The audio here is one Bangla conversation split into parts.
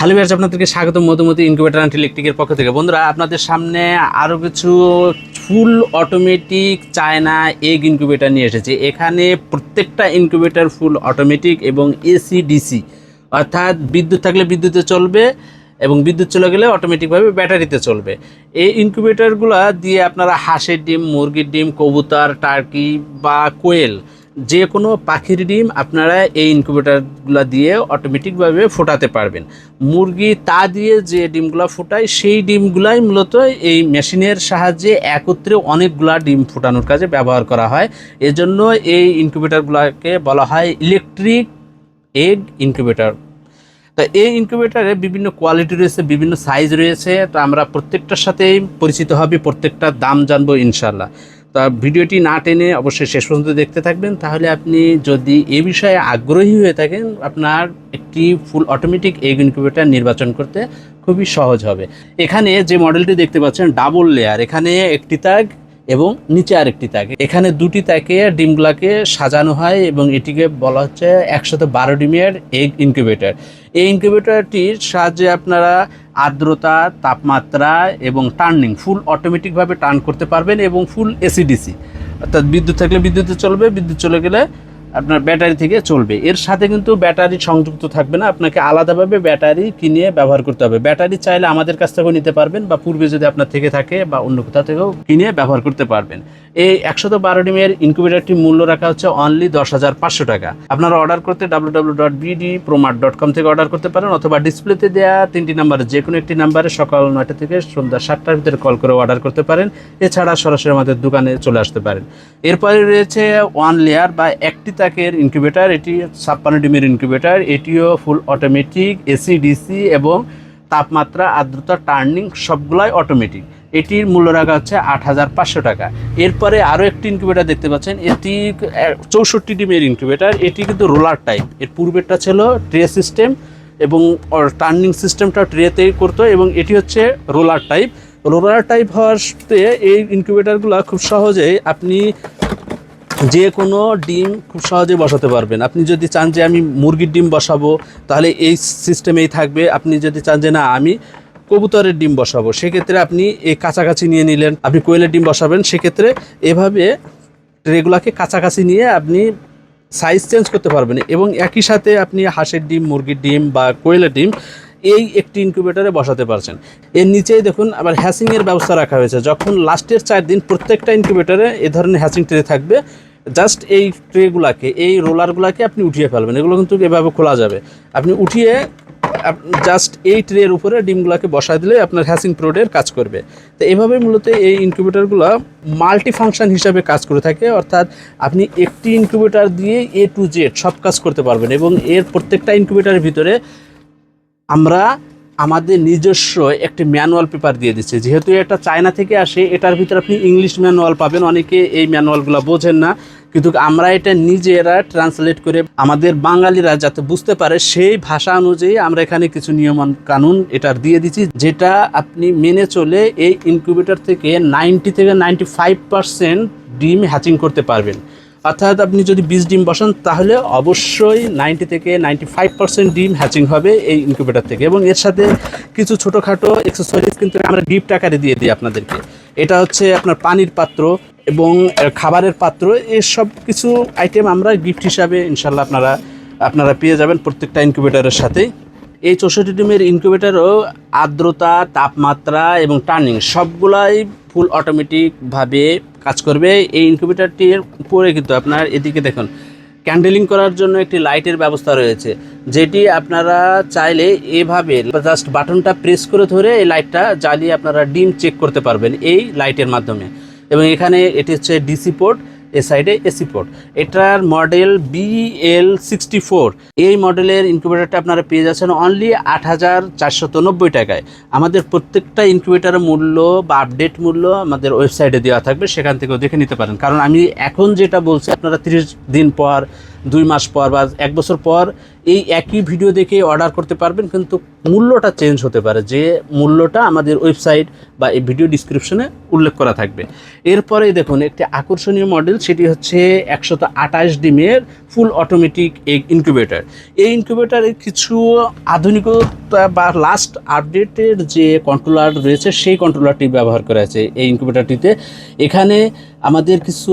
হ্যালো ভিউয়ার্স, আপনাদেরকে স্বাগত মধুমতি ইনকিউবেটর অ্যান্ড ইলেকট্রিকের পক্ষ থেকে। বন্ধুরা, আপনাদের সামনে আরও কিছু full automatic China egg incubator নিয়ে এসেছে। এখানে প্রত্যেকটা ইনকিউবেটর ফুল অটোমেটিক এবং এসি ডিসি অর্থাৎ বিদ্যুৎ থাকলে বিদ্যুতে চলবে এবং বিদ্যুৎ চলে গেলে অটোমেটিকভাবে ব্যাটারিতে চলবে। এই ইনকিউবেটরগুলো দিয়ে আপনারা হাঁসের ডিম, মুরগির ডিম, কবুতর টার্কি বা কোয়েল যে কোনো পাখির ডিম আপনারা এই ইনকিউবেটরগুলো দিয়ে অটোমেটিকভাবে ফোটাতে পারবেন। মুরগি তা দিয়ে যে ডিমগুলো ফোটায়, সেই ডিমগুলাই মূলত এই মেশিনের সাহায্যে একত্রে অনেকগুলা ডিম ফোটানোর কাজে ব্যবহার করা হয়। এজন্য এই ইনকিউবেটরগুলোকে বলা হয় ইলেকট্রিক এগ ইনকিউবেটর তো এই ইনকিউবেটারে বিভিন্ন কোয়ালিটি রয়েছে, বিভিন্ন সাইজ রয়েছে। তো আমরা প্রত্যেকটার সাথেই পরিচিত হবে প্রত্যেকটার দাম জানব ইনশাল্লাহ তা ভিডিওটি না টেনে অবশ্যই শেষ পর্যন্ত দেখতে থাকবেন। তাহলে আপনি যদি এ বিষয়ে আগ্রহী হয়ে থাকেন, আপনার একটি ফুল অটোমেটিক এগ ইনকিউবেটার নির্বাচন করতে খুবই সহজ হবে। এখানে যে মডেলটি দেখতে পাচ্ছেন ডাবল লেয়ার এখানে একটি তাক এবং নিচে আরেকটি তাক। এখানে দুটি তাকে ডিমগুলাকে সাজানো হয় এবং এটিকে বলা হচ্ছে একশত বারো ডিমের এগ ইনকিউবেটর এই ইনকিউবেটরটির সাহায্যে আপনারা আর্দ্রতা, তাপমাত্রা এবং টার্নিং ফুল অটোমেটিকভাবে টার্ন করতে পারবেন এবং ফুল এসিডিসি অর্থাৎ বিদ্যুৎ থাকলে বিদ্যুতে চলবে, বিদ্যুৎ চলে গেলে আপনার ব্যাটারি থেকে চলবে। এর সাথে কিন্তু ব্যাটারি সংযুক্ত থাকবে না। আপনাকে আলাদাভাবে ব্যাটারি কিনে ব্যবহার করতে হবে। ব্যাটারি চাইলে আমাদের কাছ থেকেও নিতে পারবেন বা পূর্বে যদি আপনার থেকে থাকে বা অন্য কোথাও থেকেও কিনে ব্যবহার করতে পারবেন। এই একশত বারো ডিমের ইনকিউবেটারটির মূল্য রাখা হচ্ছে অনলি দশ হাজার পাঁচশো টাকা। আপনারা অর্ডার করতে W W dot BD Promart dot com থেকে অর্ডার করতে পারেন অথবা ডিসপ্লেতে দেওয়া তিনটি নাম্বারে যে কোনো একটি নাম্বারে সকাল নয়টা থেকে সন্ধ্যা সাতটার ভিতরে কল করে অর্ডার করতে পারেন। এছাড়া সরাসরি আমাদের দোকানে চলে আসতে পারেন। এরপরে রয়েছে ওয়ান লেয়ার বা একটি তাকের ইনকিউবেটার এটি ছাপ্পান্ন ডিমের ইনকিউবেটার এটিও ফুল অটোমেটিক এসি ডিসি এবং তাপমাত্রা, আর্দ্রতা টার্নিং সবগুলাই অটোমেটিক এটির মূল্য রাখা হচ্ছে আট হাজার পাঁচশো টাকা। এরপরে আরও একটি ইনকিউবেটার দেখতে পাচ্ছেন, এটি চৌষট্টি ডিমের ইনকিউবেটার এটি কিন্তু রোলার টাইপের পূর্বেরটা ছিল ট্রে সিস্টেম এবং টার্নিং সিস্টেমটা ট্রেতেই করতো এবং এটি হচ্ছে রোলার টাইপ রোলার টাইপ হওয়াতে এই ইনকিউবেটারগুলো খুব সহজেই আপনি যে কোনো ডিম খুব সহজে বসাতে পারবেন। আপনি যদি চান যে আমি মুরগির ডিম বসাবো, তাহলে এই সিস্টেমেই থাকবে। আপনি যদি চান যে না, আমি কবুতরের ডিম বসাবো, সেক্ষেত্রে আপনি এই কাছাকাছি নিয়ে নিলেন, আপনি কোয়েলের ডিম বসাবেন, সেক্ষেত্রে এভাবে ট্রেগুলাকে কাছাকাছি নিয়ে আপনি সাইজ চেঞ্জ করতে পারবেন এবং একই সাথে আপনি হাঁসের ডিম, মুরগির ডিম বা কোয়েলের ডিম এই একটি ইনকিউবেটরে বসাতে পারছেন। এর নিচেই দেখুন, আবার হ্যাসিংয়ের ব্যবস্থা রাখা হয়েছে। যখন লাস্টের চার দিন প্রত্যেকটা ইনকিউবেটরে এ ধরনের হ্যাসিং ট্রে থাকবে জাস্ট এই ট্রেগুলাকে এই রোলারগুলাকে আপনি উঠিয়ে ফেলবেন। এগুলো কিন্তু এভাবে খোলা যাবে। আপনি উঠিয়ে জাস্ট এই ট্রের উপরে ডিমগুলোকে বসায় দিলে আপনার হ্যাসিং প্রোডের কাজ করবে। তো এভাবে মূলত এই ইনকিউবেটারগুলো মাল্টি ফাংশন হিসাবে কাজ করে থাকে। অর্থাৎ আপনি একটি ইনকিউবেটার দিয়ে এ টু জেড সব কাজ করতে পারবেন এবং এর প্রত্যেকটা ইনকিউবেটারের ভিতরে আমরা আমাদের নিজস্ব একটি ম্যানুয়াল পেপার দিয়ে দিচ্ছে। যেহেতু এটা চায়না থেকে আসে, এটার ভিতরে আপনি ইংলিশ ম্যানুয়াল পাবেন। অনেকে এই ম্যানুয়ালগুলো বোঝেন না। কিন্তু আমরা এটা নিজেরা ট্রান্সলেট করে আমাদের বাঙালিরা যাতে বুঝতে পারে, সেই ভাষা অনুযায়ী আমরা এখানে কিছু নিয়ম কানুন এটার দিয়ে দিচ্ছি, যেটা আপনি মেনে চলে এই ইনকিউবেটর থেকে নাইনটি থেকে নাইনটি ফাইভ পার্সেন্ট ডিম হ্যাচিং করতে পারবেন। অর্থাৎ আপনি যদি বিশ ডিম বসান, তাহলে অবশ্যই নাইনটি থেকে নাইনটি ফাইভ পার্সেন্ট ডিম হ্যাচিং হবে এই ইনকিউবেটার থেকে। এবং এর সাথে কিছু ছোটোখাটো এক্সেসরিজ কিন্তু আমরা গিফট আকারে দিয়ে দিই আপনাদেরকে। এটা হচ্ছে আপনার পানির পাত্র এবং খাবারের পাত্র। এসব কিছু আইটেম আমরা গিফট হিসাবে ইনশাল্লাহ আপনারা আপনারা পেয়ে যাবেন প্রত্যেকটা ইনকিউবেটারের সাথেই। এই চৌষট্টি ডিমের ইনকিউবেটারও আর্দ্রতা, তাপমাত্রা এবং টার্নিং সবগুলাই ফুল অটোমেটিকভাবে কাজ করবে। এই ইনকিউবেটারটির উপরে কিন্তু আপনার এদিকে দেখুন ক্যান্ডেলিং করার জন্য একটি লাইটের ব্যবস্থা রয়েছে, যেটি আপনারা চাইলে এভাবে জাস্ট বাটনটা প্রেস করে ধরে এই লাইটটা জ্বালিয়ে আপনারা ডিম চেক করতে পারবেন এই লাইটের মাধ্যমে। এবং এখানে এটি হচ্ছে ডিসি পোর্ট এ সাইডে এসি পোর্ট এটার মডেল বিএল সিক্সটি ফোর এই মডেলের ইনকিউবেটারটা আপনারা পেয়ে যাচ্ছেন অনলি আট হাজার টাকায়। আমাদের প্রত্যেকটা ইনকিউবেটারের মূল্য বা আপডেট মূল্য আমাদের ওয়েবসাইটে দেওয়া থাকবে, সেখান থেকেও দেখে নিতে পারেন। কারণ আমি এখন যেটা বলছি, আপনারা তিরিশ দিন পর দুই মাস পর বা এক বছর পর এই একই ভিডিও দেখে অর্ডার করতে পারবেন, কিন্তু মূল্যটা চেঞ্জ হতে পারে। যে মূল্যটা আমাদের ওয়েবসাইট বা এই ভিডিও ডিসক্রিপশনে উল্লেখ করা থাকবে। এরপরে দেখুন, একটি আকর্ষণীয় মডেল, সেটি হচ্ছে একশত আঠাশ ডিমের ফুল অটোমেটিক এগ ইনকিউবেটার। এই ইনকিউবেটারের কিছু আধুনিকতা বা লাস্ট আপডেটের যে কন্ট্রোলার রয়েছে, সেই কন্ট্রোলারটি ব্যবহার করা আছে এই ইনকিউবেটারটিতে। এখানে আমাদের কিছু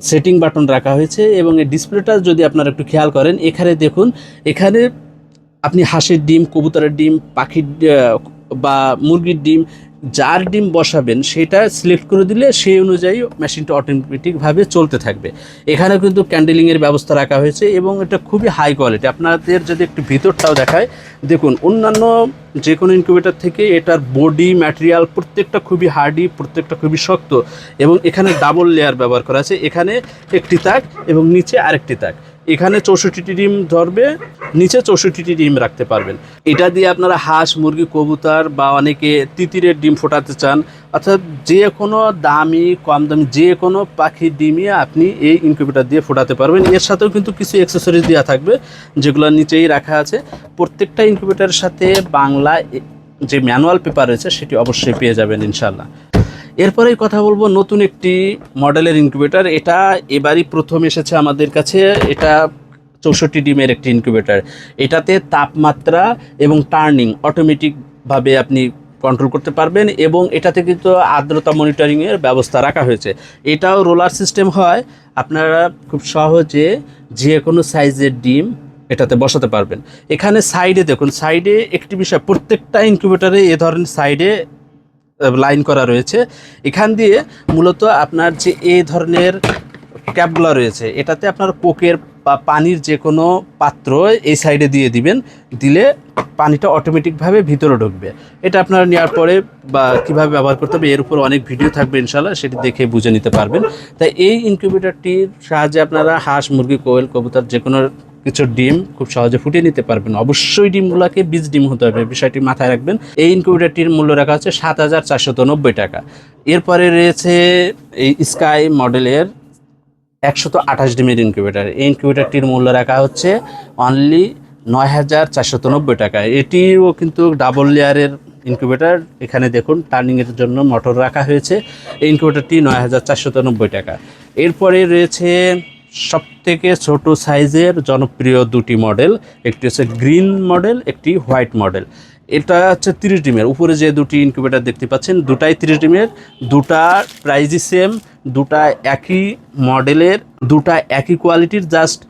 সেটিং বাটন রাখা হয়েছে এবং এই ডিসপ্লেটা যদি আপনারা একটু খেয়াল করেন, এখানে দেখুন, এখানে আপনি হাঁসের ডিম, কবুতরের ডিম, পাখির বা মুরগির ডিম যার ডিম বসাবেন সেটা সিলেক্ট করে দিলে সেই অনুযায়ী মেশিনটা অটোমেটিকভাবে চলতে থাকবে। এখানে কিন্তু ক্যান্ডেলিংয়ের ব্যবস্থা রাখা হয়েছে এবং এটা খুবই হাই কোয়ালিটি আপনাদের যদি একটু ভিতরটাও দেখায়, দেখুন, অন্যান্য যে কোনো ইনকিউবেটার থেকে এটার বডি ম্যাটেরিয়াল প্রত্যেকটা খুবই হার্ডি প্রত্যেকটা খুবই শক্ত এবং এখানে ডাবল লেয়ার ব্যবহার করা আছে। এখানে একটি তাক এবং নিচে আরেকটি তাক। এখানে চৌষট্টিটি ডিম ধরবে নিচে চৌষট্টিটি ডিম রাখতে পারবেন। এটা দিয়ে আপনারা হাঁস, মুরগি, কবুতর বা অনেকে তিতিরের ডিম ফোটাতে চান, অর্থাৎ যে কোনো দামি, কম দামি, যে কোনো পাখির ডিমই আপনি এই ইনকিউবেটার দিয়ে ফোটাতে পারবেন। এর সাথেও কিন্তু কিছু অ্যাক্সেসরিজ দেওয়া থাকবে, যেগুলো নিচেই রাখা আছে। প্রত্যেকটা ইনকিউবেটারের সাথে বাংলা যে ম্যানুয়াল পেপার রয়েছে, সেটি অবশ্যই পেয়ে যাবেন ইনশাল্লাহ এরপরেই কথা বলব নতুন একটি মডেলের ইনকিউবেটার এটা এবারই প্রথম এসেছে আমাদের কাছে। এটা চৌষট্টি ডিমের একটি ইনকিউবেটার এটাতে তাপমাত্রা এবং টার্নিং অটোমেটিকভাবে আপনি কন্ট্রোল করতে পারবেন এবং এটাতে কিন্তু আর্দ্রতা মনিটরিংয়ের ব্যবস্থা রাখা হয়েছে। এটাও রোলার সিস্টেম হয়, আপনারা খুব সহজে যে কোনো সাইজের ডিম এটাতে বসাতে পারবেন। এখানে সাইডে দেখুন সাইডে একটি বিষয়, প্রত্যেকটা ইনকিউবেটারে এ ধরনের সাইডে লাইন করা রয়েছে। এখান দিয়ে মূলত আপনার যে এ ধরনের ক্যাপগুলো রয়েছে, এটাতে আপনার কোকের বা পানির যে কোনো পাত্র এই সাইডে দিয়ে দিবেন, দিলে পানিটা অটোমেটিকভাবে ভিতরে ঢুকবে। এটা আপনারা নেওয়ার পরে বা কীভাবে ব্যবহার করতে হবে, এর উপর অনেক ভিডিও থাকবে ইনশাল্লাহ সেটি দেখে বুঝে নিতে পারবেন। তাই এই ইনকিউবেটরটির সাহায্যে আপনারা হাঁস, মুরগি, কোয়েল, কবুতর যে কোনো কিছু ডিম খুব সহজে ফুটিয়ে নিতে পারবেন। অবশ্যই ডিমগুলোকে বীজ ডিম হতে হবে, বিষয়টি মাথায় রাখবেন। এই ইনকিউবেটরটির মূল্য রাখা হচ্ছে সাত হাজার নব্বই টাকা। এরপরে রয়েছে এই স্কাই মডেলের একশত আঠাশ ডিমের ইনকিউবেটার এই ইনকিউবেটারটির মূল্য রাখা হচ্ছে অনলি নয় হাজার চারশত নব্বই টাকা। এটিও কিন্তু ডাবল লেয়ারের ইনকিউবেটার এখানে দেখুন টার্নিংয়ের জন্য মোটর রাখা হয়েছে। এই ইনকিউবেটারটি নয় হাজার চারশত নব্বই টাকা। এরপরে রয়েছে সবথেকে ছোট সাইজের জনপ্রিয় দুটি মডেল একটি হচ্ছে গ্রিন মডেল একটি হোয়াইট মডেল এটা হচ্ছে তিরিশ ডিমের। উপরে যে দুটি ইনকিউবেটার দেখতে পাচ্ছেন, দুটাই তিরিশ ডিমের, দুটা প্রাইজই সেম দুটা একই মডেলের দুটা একই কোয়ালিটির জাস্ট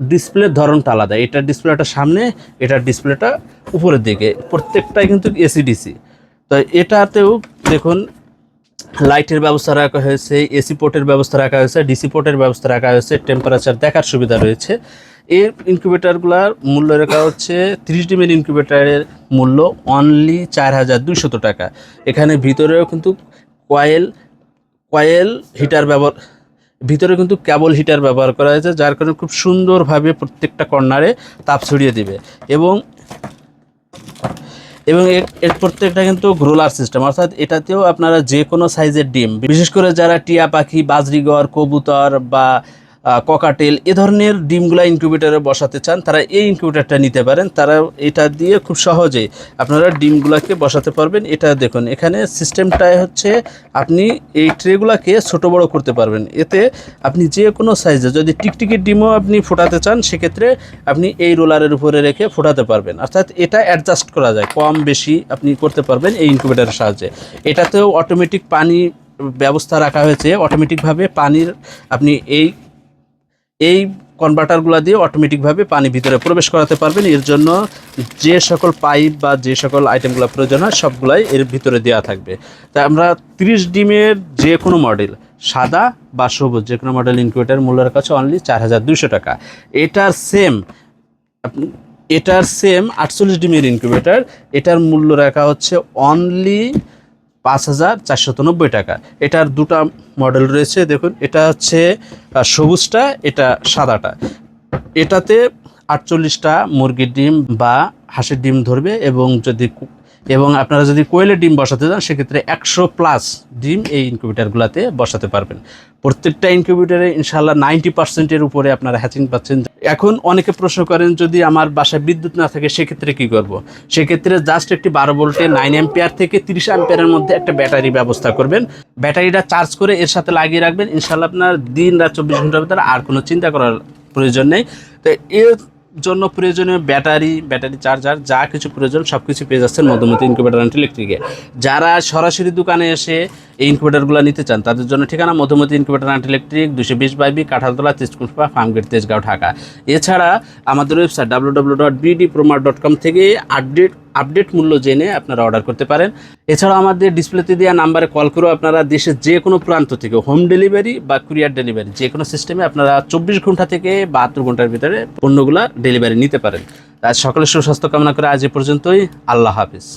ডিসপ্লের ধরনটা আলাদা। এটার ডিসপ্লেটা সামনে এটার ডিসপ্লেটা উপরের দিকে। প্রত্যেকটাই কিন্তু এসিডিসি তো এটাতেও দেখুন লাইটের ব্যবস্থা রাখা হয়েছে এসি পোর্টের ব্যবস্থা রাখা হয়েছে ডিসি পোর্টের ব্যবস্থা রাখা হয়েছে টেম্পারেচার দেখার সুবিধা রয়েছে। এর ইনকিউবেটারগুলোর মূল্য রেখা হচ্ছে ত্রিশ ডিমের ইনকিউবেটারের মূল্য অনলি চার হাজার দুশত টাকা। এখানে ভিতরেও কিন্তু কয়েল কয়েল হিটার ব্যবহার, ভিতরে কিন্তু কেবল হিটার ব্যবহার করা হয়েছে, যার কারণে খুব সুন্দরভাবে প্রত্যেকটা কর্নারে তাপ ছড়িয়ে দিবে। এবং এবং এর- প্রত্যেকটা কিন্তু গ্রোলার সিস্টেম অর্থাৎ এটাতেও আপনারা যে কোনো সাইজের ডিম, বিশেষ করে যারা টিয়া পাখি বাজরিগর কবুতর বা ককাটেল, এ ধরনের ডিমগুলো ইনকিউবেটারে বসাতে চান, তারা এই ইনকিউবেটারটা নিতে পারেন। তারা এটা দিয়ে খুব সহজেই আপনারা ডিমগুলোকে বসাতে পারবেন। এটা দেখুন, এখানে সিস্টেমটাই হচ্ছে আপনি এই ট্রেগুলোকে ছোট বড় করতে পারবেন। এতে আপনি যে কোনো সাইজে যদি টিকটিকির ডিমও আপনি ফোটাতে চান, সেক্ষেত্রে আপনি এই রোলারের উপরে রেখে ফোটাতে পারবেন। অর্থাৎ এটা অ্যাডজাস্ট করা যায়, কম বেশি আপনি করতে পারবেন এই ইনকিউবেটারের সাহায্যে। এটাতেও অটোমেটিক পানি ব্যবস্থা রাখা হয়েছে। অটোমেটিকভাবে পানির আপনি এই এই কনভার্টারগুলো দিয়ে অটোমেটিকভাবে পানি ভিতরে প্রবেশ করাতে পারবেন। এর জন্য যে সকল পাইপ বা যে সকল আইটেমগুলো প্রয়োজন হয়, সবগুলাই এর ভিতরে দেওয়া থাকবে। তাই আমরা তিরিশ ডিমের যে কোনো মডেল সাদা বা সবুজ যে কোনো মডেল ইনকিউবেটার মূল্যের কাছে অনলি চার হাজার দুশো টাকা। এটার সেম এটার সেম আটচল্লিশ ডিমের ইনকিউবেটার এটার মূল্য রাখা হচ্ছে অনলি পাঁচ হাজার চারশত নব্বই টাকা। এটার দুটা মডেল রয়েছে, দেখুন। এটা হচ্ছে সবুজটা, এটা সাদাটা। এটাতে আটচল্লিশটা মুরগির ডিম বা হাঁসের ডিম ধরবে এবং যদি এবং আপনারা যদি কোয়েলের ডিম বসাতে চান সেক্ষেত্রে একশো প্লাস ডিম এই ইনকিউবেটারগুলোতে বসাতে পারবেন। প্রত্যেকটা ইনকিউবেটারে ইনশাল্লাহ নাইনটি পার্সেন্টের উপরে আপনারা হ্যাচিং পাচ্ছেন। এখন অনেকে প্রশ্ন করেন, যদি আমার বাসায় বিদ্যুৎ না থাকে, সেক্ষেত্রে কি করব? সেক্ষেত্রে জাস্ট একটি বারো ভোল্টে নাইন অ্যাম্পিয়ার থেকে তিরিশ অ্যাম্পিয়ারের মধ্যে একটা ব্যাটারি ব্যবস্থা করবেন। ব্যাটারিটা চার্জ করে এর সাথে লাগিয়ে রাখবেন। ইনশাল্লাহ আপনার দিন রাত চব্বিশ ঘণ্টার ভিতরে আর কোনো চিন্তা করার প্রয়োজন নেই। তো এর জন্য প্রয়োজনীয় ব্যাটারি ব্যাটারি চার্জার, যা কিছু প্রয়োজন সব কিছু পেয়ে যাচ্ছেন মধ্যমতি ইনকিউবেটার ইলেকট্রিকে যারা সরাসরি দোকানে এসে এই ইনকিউবেটারগুলো নিতে চান, তাদের জন্য ঠিকানা মধুমতি ইনকিউবেটার অ্যান্ড ইলেকট্রিক দুশো বিশ বাইবি কাঁঠালতলা তেজকুফা ফার্মগেট, তেজগাঁও, ঢাকা। এছাড়া আমাদের website W W dot BD Promart dot com থেকে আপডেট আপডেট মূল্য জেনে আপনারা অর্ডার করতে পারেন। এছাড়াও আমাদের ডিসপ্লেতে দেওয়া নাম্বারে কল করেও আপনারা দেশের যে কোনো প্রান্ত থেকে হোম ডেলিভারি বা কুরিয়ার ডেলিভারি যে কোনো সিস্টেমে আপনারা চব্বিশ ঘণ্টা থেকে বাহাত্তর ঘণ্টার ভিতরে পণ্যগুলা ডেলিভারি নিতে পারেন। আজ সকালের সুস্বাস্থ্য কামনা করে আজ এ পর্যন্তই। আল্লাহ হাফিজ।